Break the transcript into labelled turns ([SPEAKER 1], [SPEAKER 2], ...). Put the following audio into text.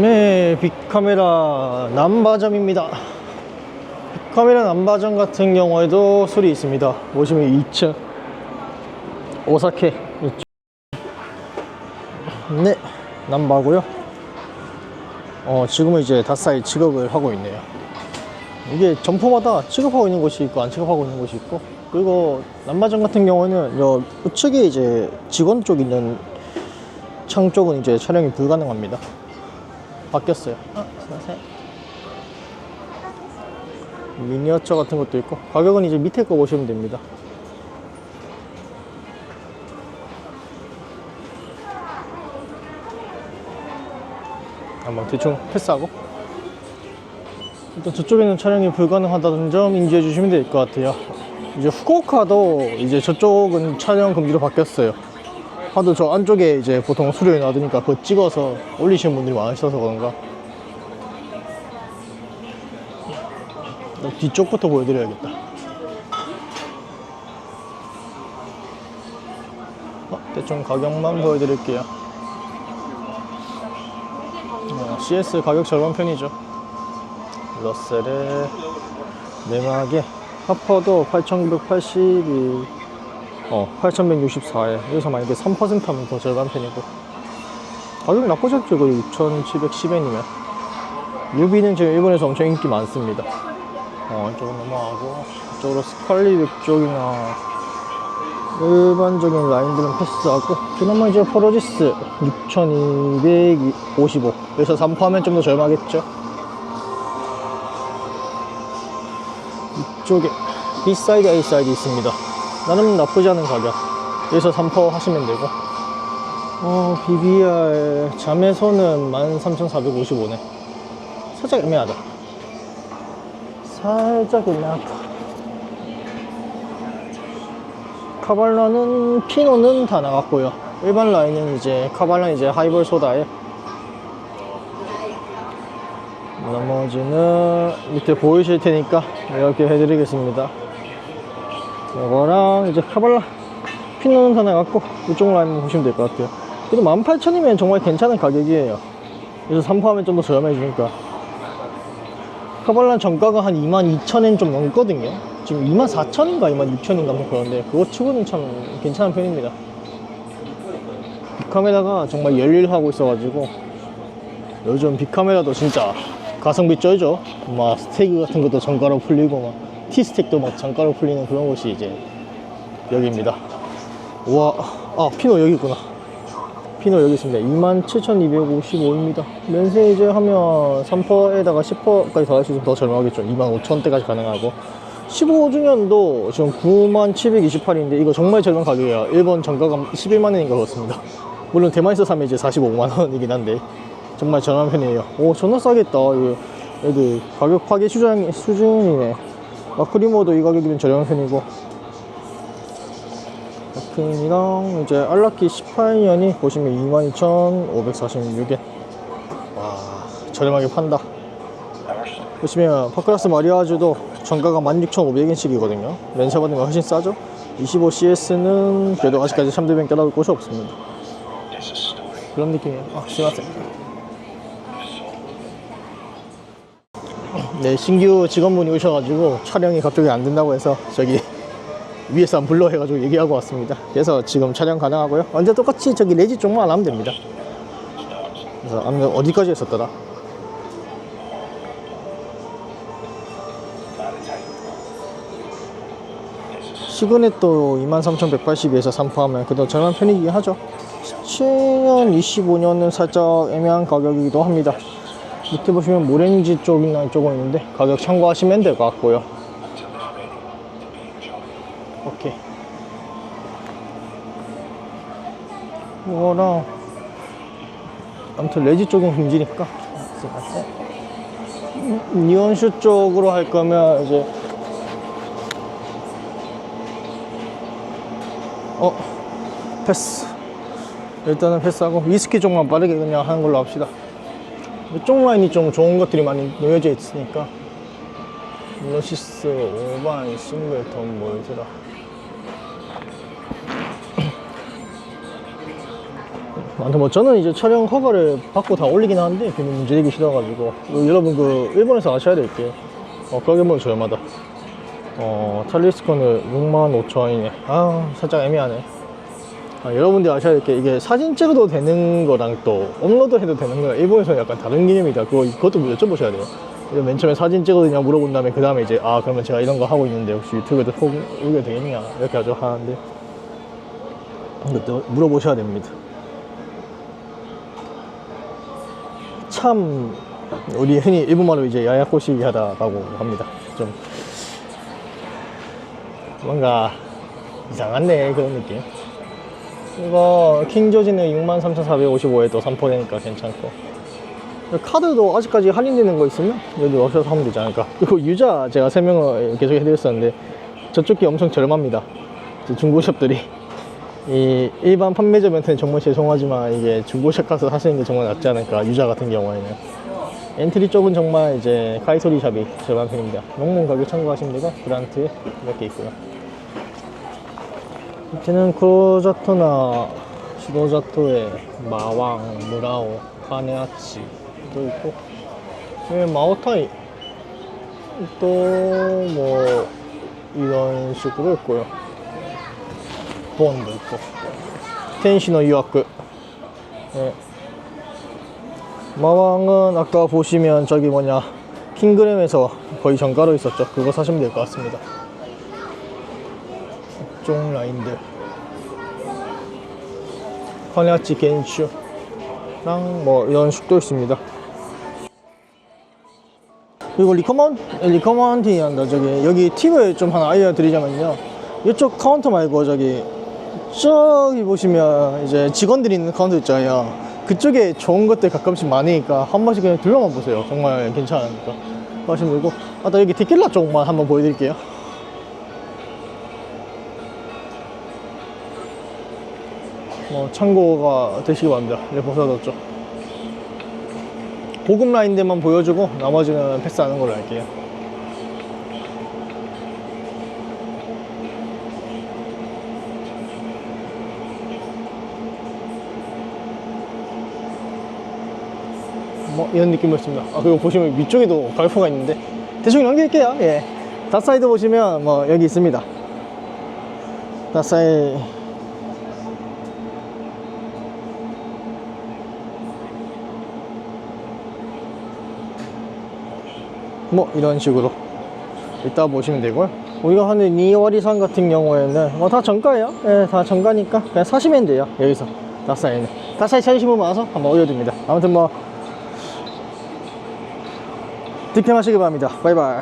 [SPEAKER 1] 네, 빅카메라 남바점입니다. 빅카메라 남바점 같은 경우에도 술이 있습니다. 보시면 2층 오사케 2층. 네, 남바고요. 어, 지금은 이제 다사이 직업을 하고 있네요. 이게 점포마다 취급하고 있는 곳이 있고 안 취급하고 있는 곳이 있고 그리고 남바점 같은 경우에는 요 우측에 이제 직원 쪽 있는 창 쪽은 이제 촬영이 불가능합니다. 바뀌었어요. 아, 수고하세요. 미니어처 같은 것도 있고 가격은 이제 밑에 거 보시면 됩니다. 한번 대충 패스하고 일단 저쪽에는 촬영이 불가능하다는 점 인지해 주시면 될 것 같아요. 이제 후쿠오카도 이제 저쪽은 촬영 금지로 바뀌었어요. 하도 저 안쪽에 이제 보통 수료에 놔두니까 그거 찍어서 올리시는 분들이 많으셔서 그런가. 뒤쪽부터 보여드려야겠다. 어, 대충 가격만 보여드릴게요. 어, CS 가격 절반 편이죠. 러셀의 내막에 하퍼도 8,982 어, 8,164에 여기서 만약에 3% 하면 더 절반 편이고. 가격이 나쁘지 않죠? 거의 6,710엔이면. 뮤비는 지금 일본에서 엄청 인기 많습니다. 어, 이쪽은 넘어가고 이쪽으로 스칼리백 쪽이나 일반적인 라인들은 패스하고 그나마 이제 포로지스 6,255 여기서 3%하면 좀더 저렴하겠죠? 이쪽에 B사이드, A사이드 있습니다 나름 나쁘지 않은 가격. 여기서 3% 하시면 되고. 어, BBR 자매소는 13,455네. 살짝 애매하다. 살짝 애매하다. 카발라는 피노는 다 나갔고요. 일반 라인은 이제 카발라 이제 하이볼 소다에. 나머지는 밑에 보이실 테니까 이렇게 해드리겠습니다 이거랑 이제 카발라 피노는 다 나갔고 이쪽 라인 보시면 될 것 같아요. 그래도 18,000이면 정말 괜찮은 가격이에요. 그래서 3포하면 좀 더 저렴해 지니까. 카발라 정가가 한 22,000엔 좀 넘거든요. 지금 24,000인가 26,000인가 뭐 그런데 그거 치고는 참 괜찮은 편입니다. 빅카메라가 정말 열일하고 있어가지고 요즘 빅카메라도 진짜 가성비 쩔죠. 막 스테이크 같은 것도 정가로 풀리고 막 티스택도 막 정가로 풀리는 그런 곳이 이제 여기입니다. 우와 아 피노 여기 있구나. 피노 여기 있습니다. 27,255입니다. 면세 이제 하면 3%에다가 10%까지 더할 수 있으면 더 저렴하겠죠. 25,000원대까지 가능하고. 15주년도 지금 9728인데 이거 정말 저렴한 가격이에요 일본 정가가 11만원인가 그렇습니다. 물론 대만에서 사면 이제 45만원이긴 한데 정말 저렴한 편이에요. 오 존나 싸겠다. 이거. 애들 가격 파괴 수준, 수준이네 마크리모도 이 가격이면 저렴한 편이고. 마크이랑 이제 알라키 18년이 보시면 22,546엔 와 저렴하게 판다. 보시면 파크라스 마리아주도 정가가 16,500엔씩이거든요. 렌즈 받는 거 훨씬 싸죠? 25CS는 그래도 아직까지 샴드뱅 깨달을 곳이 없습니다. 그런 느낌이에요. 아 수고하세요 네 신규 직원분이 오셔가지고 촬영이 갑자기 안 된다고 해서 저기 위에서 한 불러 해가지고 얘기하고 왔습니다. 그래서 지금 촬영 가능하고요. 언제 똑같이 저기 레지 쪽만 안 하면 됩니다. 그래서 아무튼 어디까지 했었더라? 시그넷도 23,182에서 3포하면 그래도 저렴한 편이긴 하죠. 17년, 25년은 살짝 애매한 가격이기도 합니다 밑에 보시면 모렌지 쪽이나 이쪽은 있는데 가격 참고하시면 될 것 같고요. 오케이. 이거랑 아무튼 레지 쪽은 금지니까. 음, 니온슈 쪽으로 할 거면 이제 어 패스. 일단은 패스하고 위스키 쪽만 빠르게 그냥 하는 걸로 합시다. 이 쪽 라인이 좀 좋은 것들이 많이 놓여져 있으니까. 러시스 5반 싱글턴 뭐였더라. 아무튼 뭐 저는 이제 촬영 허가를 받고 다 올리긴 하는데 괜히 문제되기 싫어가지고. 그 여러분 그 일본에서 아셔야 될게 어, 가격은 저렴하다. 어 찰리스콘을 65,000원이네. 아 살짝 애매하네 아, 여러분들이 아셔야 될 게 이게 사진 찍어도 되는 거랑 또 업로드 해도 되는 거랑 일본에서는 약간 다른 개념이다. 그거, 그것도 여쭤보셔야 돼요. 맨 처음에 사진 찍어도 되냐 물어본 다음에 그 다음에 이제 아 그러면 제가 이런 거 하고 있는데 혹시 유튜브에도 올려도 되겠냐? 이렇게 아주 하는데 이것도 물어보셔야 됩니다. 참 우리 흔히 일본말로 이제 야야꼬시기 하다라고 합니다. 좀 뭔가 이상한데 그런 느낌. 이거 킹조지는 63,455에도 3%니까 괜찮고. 카드도 아직까지 할인되는 거 있으면 여기 오셔서 하면 되지 않을까. 그리고 유자 제가 설명을 계속 해드렸었는데 저쪽 게 엄청 저렴합니다. 중고샵들이. 이 일반 판매점한테는 정말 죄송하지만 이게 중고샵 가서 사시는 게 정말 낫지 않을까 유자 같은 경우에는. 엔트리 쪽은 정말 이제 카이소리 샵이 저렴한 편입니다. 농문 가격 참고하시면 되고 그란트 이렇게 있고요 이제는 크로자토나 시로자토의 마왕, 무라오, 카네아치도 있고 여기 마오타이 또 뭐 이런 식으로 있고요. 본도 있고. 텐시노 유아크 네. 마왕은 아까 보시면 저기 뭐냐 킹그램에서 거의 정가로 있었죠. 그거 사시면 될 것 같습니다 각종 라인들. 카네아치 겐슈랑 뭐 이런 식도 있습니다. 그리고 리커먼? 리커먼팅이 한다. 저기 여기 팁을 좀 하나 알려드리자면요. 이쪽 카운터 말고 저기 저기 보시면 이제 직원들이 있는 카운터 있잖아요. 그쪽에 좋은 것들 가끔씩 많으니까 한 번씩 그냥 둘러만 보세요. 정말 괜찮으니까. 하시면 되고. 아나 여기 티킬라 쪽만 한번 보여드릴게요 뭐 참고가 되시기 바랍니다. 네 벗어졌죠. 고급 라인들만 보여주고 나머지는 패스하는 걸로 할게요. 뭐 이런 느낌이었습니다. 아 그리고 보시면 위쪽에도 갈포가 있는데 대충 넘길게요. 예. 닷사이드 보시면 뭐 여기 있습니다. 닷사이 뭐 이런 식으로. 이따 보시면 되고요. 우리가 하는 니와리산 같은 경우에는 뭐 다 정가예요. 예, 다 정가니까 그냥 사시면 돼요. 여기서. 다사이는. 다사이 분 많아서 한번 올려줍니다. 아무튼 뭐 득템하시기 바랍니다. 바이바이